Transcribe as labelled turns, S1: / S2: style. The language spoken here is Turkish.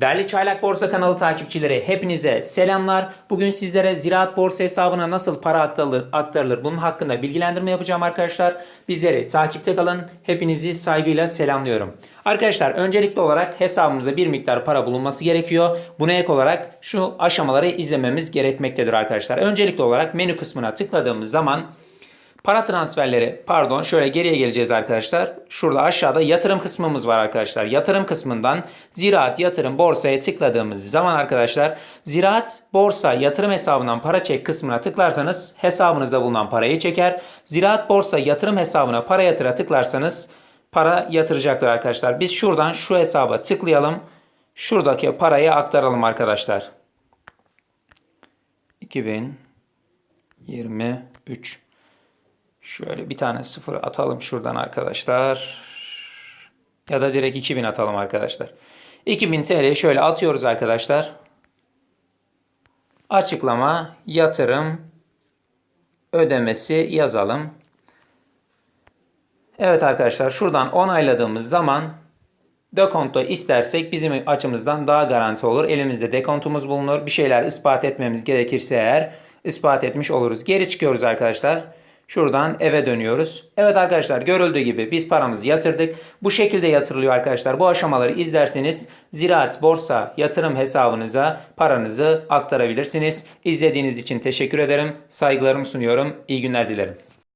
S1: Değerli Çaylak Borsa kanalı takipçileri hepinize selamlar. Bugün sizlere Ziraat Borsa hesabına nasıl para aktarılır, aktarılır bunun hakkında bilgilendirme yapacağım arkadaşlar. Bizleri takipte kalın. Hepinizi saygıyla selamlıyorum. Arkadaşlar öncelikli olarak hesabımızda bir miktar para bulunması gerekiyor. Buna ek olarak şu aşamaları izlememiz gerekmektedir arkadaşlar. Öncelikli olarak menü kısmına tıkladığımız zaman Para transferleri pardon şöyle geriye geleceğiz arkadaşlar. Şurada aşağıda yatırım kısmımız var arkadaşlar. Yatırım kısmından ziraat yatırım borsaya tıkladığımız zaman arkadaşlar ziraat borsa yatırım hesabından para çek kısmına tıklarsanız hesabınızda bulunan parayı çeker. Ziraat borsa yatırım hesabına para yatıra tıklarsanız para yatıracaktır arkadaşlar. Biz şuradan şu hesaba tıklayalım. Şuradaki parayı aktaralım arkadaşlar. 2023 Şöyle bir tane sıfır atalım şuradan arkadaşlar. Ya da direkt 2000 atalım arkadaşlar. 2000 TL şöyle atıyoruz arkadaşlar. Açıklama, yatırım, ödemesi yazalım. Evet arkadaşlar şuradan onayladığımız zaman dekonto istersek bizim açımızdan daha garanti olur. Elimizde dekontumuz bulunur. Bir şeyler ispat etmemiz gerekirse eğer ispat etmiş oluruz. Geri çıkıyoruz arkadaşlar. Şuradan eve dönüyoruz. Evet arkadaşlar görüldüğü gibi biz paramızı yatırdık. Bu şekilde yatırılıyor arkadaşlar. Bu aşamaları izlerseniz Ziraat Borsa yatırım hesabınıza paranızı aktarabilirsiniz. İzlediğiniz için teşekkür ederim. Saygılarımı sunuyorum. İyi günler dilerim.